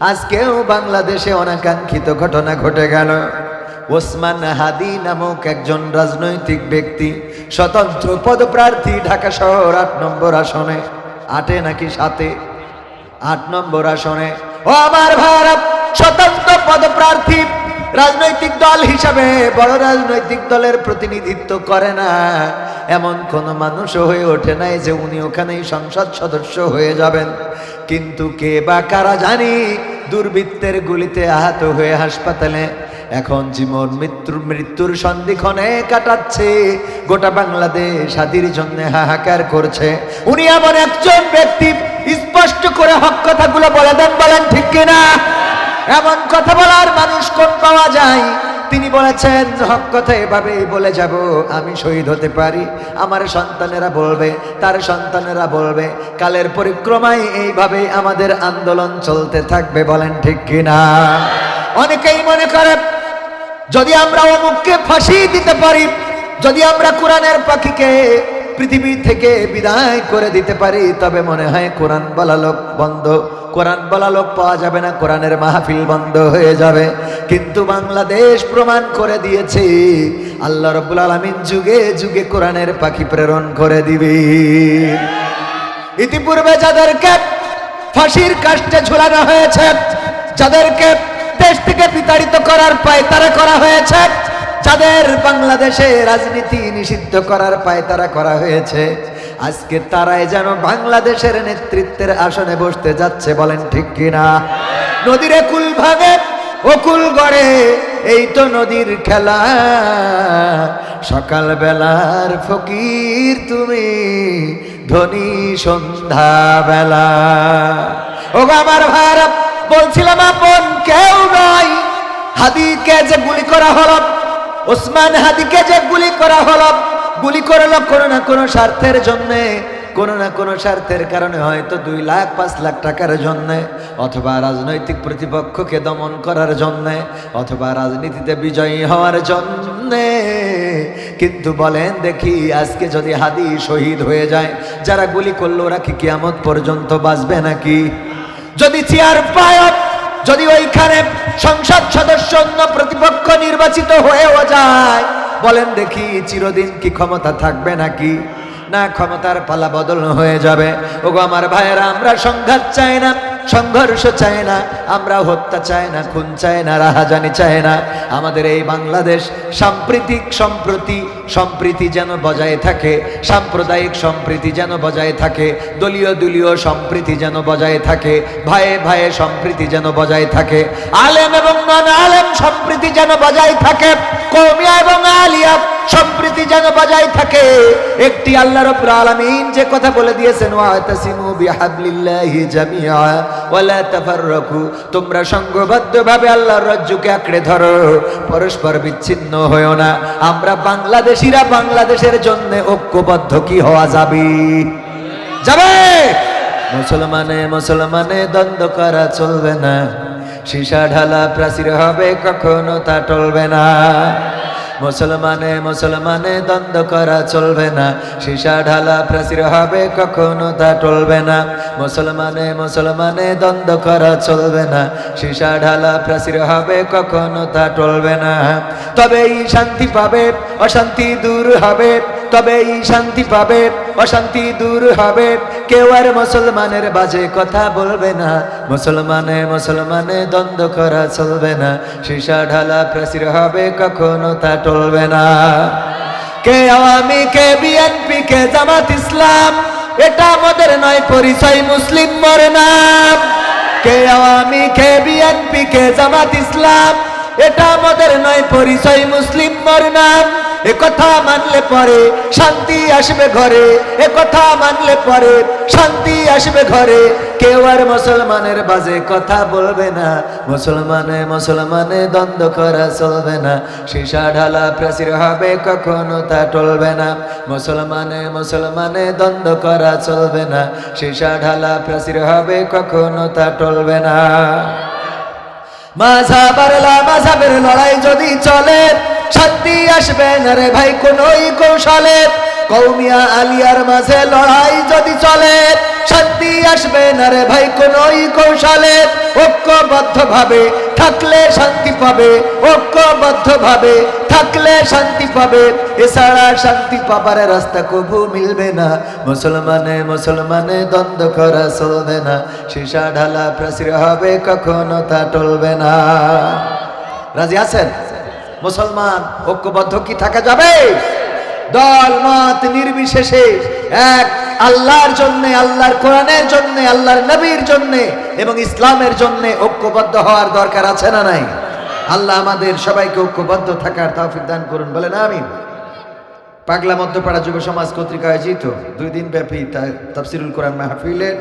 আজকেও বাংলাদেশে অনাকাঙ্ক্ষিত ঘটনা ঘটে গেল। ওসমান হাদি নামক একজন রাজনৈতিক ব্যক্তি, স্বতন্ত্র পদপ্রার্থী ঢাকা শহর আট নম্বর আসনে, আটে নাকি সাতে? আট নম্বর আসনে। ও আমার ভারত স্বতন্ত্র পদপ্রার্থী রাজনৈতিক দল হিসাবে বড় রাজনৈতিক দলের প্রতিনিধিত্ব করে না। এমন কোন মানুষ হয়ে ওঠে নাই যে উনি ওখানেই সংসদ সদস্য হয়ে যাবেন। কিন্তু কে বা কারা জানি দুর্বৃত্তের গুলিতে আহত হয়ে হাসপাতালে। এখন জীবন মৃত্যুর মৃত্যুর সন্ধিক্ষণে কাটাচ্ছে। গোটা বাংলাদেশ হাতির জন্য হাহাকার করছে। উনি এমন একজন ব্যক্তি, স্পষ্ট করে হক কথাগুলো বলে দেন বলেন ঠিক কিনা? এমন কথা বলার মানুষ কোন পাওয়া যায়? তিনি বলেছেন, হক কথা এভাবে বলে যাব, আমি শহীদ হতে পারি। আমার সন্তানেরা বলবে, তার সন্তানেরা বলবে, কালের পরিক্রমায় এইভাবে আমাদের আন্দোলন চলতে থাকবে, বলেন ঠিক কিনা? অনেকেই মনে করে, যদি আমরা অমুককে ফাঁসি দিতে পারি, যদি আমরা কোরআনের পাখিকে পৃথিবী থেকে বিদায় করে দিতে পারি, তবে মনে হয় কোরআন বলা লোক বন্ধ। কোরআন বলা লোক পাওয়া যাবে না, কোরআনের মাহফিল বন্ধ হয়ে যাবে। কিন্তু বাংলাদেশ প্রমাণ করে দিয়েছে, আল্লাহ রব্বুল আলমিন যুগে যুগে কোরআনের পাখি প্রেরণ করে দিবে। ইতিপূর্বে যাদেরকে ফাঁসির কাষ্টে ঝুলানো হয়েছে, যাদেরকে দেশ থেকে বিতাড়িত করার পায়, তারা করা হয়েছে। যাদের বাংলাদেশে রাজনীতি নিষিদ্ধ করার পায়তারা করা হয়েছে। আজকে তারাই যেন বাংলাদেশের নেতৃত্বের আসনে বসতে যাচ্ছে, বলেন ঠিক কিনা? নদীর কুল ভাগে অকুল গড়ে, এই তো নদীর খেলা। সকাল বেলার ফকির তুমি, ধনী সন্ধ্যা বেলা ও আমার ভারত বলছিলাম আপন কেউ নাই হাদিকে যে গুলি করা হলো ওসমান হাদিকে যে গুলি করা হলো, গুলি করল কোনো না কোনো স্বার্থের জন্যে, কোনো না কোনো স্বার্থের কারণে হয়তো দুই লাখ, পাঁচ লাখ টাকার জন্যে, অথবা রাজনৈতিক প্রতিপক্ষকে দমন করার জন্যে, অথবা রাজনীতিতে বিজয়ী হওয়ার জন্যে। কিন্তু বলেন, দেখি আজকে যদি হাদি শহীদ হয়ে যায়, যারা গুলি করল ওরা কি কিয়ামত পর্যন্ত বাঁচবে নাকি? যদি চেয়ার পায় যদি ওইখানে সংসদ সদস্য অন্য প্রতিপক্ষ নির্বাচিত হয়েও যায়, বলেন দেখি চিরদিন কি ক্ষমতা থাকবে নাকি? না ক্ষমতার পালা বদল হয়ে যাবে। ওগো আমার ভাইয়েরা, আমরা সংঘাত চাই না, সংঘর্ষ চাই না, আমরা হত্যা চাই না, খুন চাই না, রাহাজানি চায় না। আমাদের এই বাংলাদেশ সাম্প্রতিক সম্প্রতি, সম্প্রীতি যেন বজায় থাকে, সাম্প্রদায়িক সম্প্রীতি যেন বজায় থাকে, দলীয় দলীয় সম্প্রীতি যেন বজায় থাকে, ভাইয়ে ভাইয়ে সম্প্রীতি যেন বজায় থাকে, আলেম এবং নন আলেম সম্প্রীতি যেন বজায় থাকে কৌমিয়া এবং আলিয়া সম্প্রীতি যেন বজায় থাকে। একটি আল্লাহ রাব্বুল আলামিন যে কথা বলে দিয়েছেন, ওয়াতাসিমু বিহাবলিল্লাহি জামিআ ওয়ালা তাফাররাকু। তোমরা সংঘবদ্ধভাবে আল্লাহর রজ্জুকে আঁকড়ে ধরো, পরস্পর বিচ্ছিন্ন হয়েও না। আমরা বাংলাদেশিরা বাংলাদেশের জন্য ঐক্যবদ্ধ কি হওয়া যাবে? যাবে! মুসলমানে মুসলমানে দ্বন্দ্ব করা চলবে না। সীসা ঢালা প্রাচীর হবে, কখনো তা টলবে না। মুসলমানে মুসলমানে দ্বন্দ্ব করা চলবে না। সীসা ঢালা প্রাচীর হবে, কখনো তা টলবে না। মুসলমানে মুসলমানে দ্বন্দ্ব করা চলবে না। সীসা ঢালা প্রাচীর হবে, কখনো তা টলবে না। তবেই শান্তি পাবে, অশান্তি দূর হবে। তবেই শান্তি পাবে, অশান্তি দূর হবে। কেউ আর মুসলমানের বাজে কথা বলবে না। মুসলমানে মুসলমানে দ্বন্দ্ব করা চলবে না। সীসা ঢালা প্রাচীর হবে, কখনো তা টলবে না। কে আওয়ামী, কে বিএনপি, কে জামাত ইসলাম, এটা আমাদের নয়, পরিচয় মুসলিম মর নাম কে আওয়ামী, কে বিএনপি, কে জামাত ইসলাম, এটা আমাদের নয়, পরিচয় মুসলিম মর নাম এ কথা মানলে পরে শান্তি আসবে ঘরে, এ কথা মানলে পরে শান্তি আসবে ঘরে। কেউ আর মুসলমানের বাজে কথা বলবে না, মুসলমানে মুসলমানে দ্বন্দ্ব করা চলবে না। সীসা ঢালা প্রাচীর হবে কখনো তা টলবে না, মুসলমানে মুসলমানে দ্বন্দ্ব করা চলবে না। সীসা ঢালা প্রাচীর হবে কখনো তা টলবে না। মাঝাবের লড়াই যদি চলে শান্তি আসবে না রে ভাই কোন কৌশলে। কৌমিয়া আলিয়ার মাঝে লড়াই যদি চলে, শান্তি আসবে না রে ভাই, কোনই কৌশলে। ঐক্যবদ্ধ ভাবে থাকলে শান্তি পাবে ঐক্যবদ্ধ ভাবে থাকলে শান্তি পাবে। এছাড়া শান্তি পাবার রাস্তা কবু মিলবে না। মুসলমানে মুসলমানে দ্বন্দ্ব করা চলবে না। সীসা ঢালা প্রাচীর হবে, কখনো তা টলবে না। রাজি আছেন? মুসলমান ঐক্যবদ্ধ কি থাকা যাবে? দল, মত নির্বিশেষে এক আল্লাহর জন্য, আল্লাহর কোরআনের জন্য, আল্লাহর নবীর জন্য এবং ইসলামের জন্য ঐক্যবদ্ধ হওয়ার দরকার আছে না নাই? আল্লাহ আমাদের সবাইকে ঐক্যবদ্ধ থাকার তৌফিক দান করুন, বলেন আমিন। পাগলা মধ্যপাড়া যুব সমাজ কর্তৃক আয়োজিত দুই দিন ব্যাপী তাফসিরুল কোরআন মাহফিলের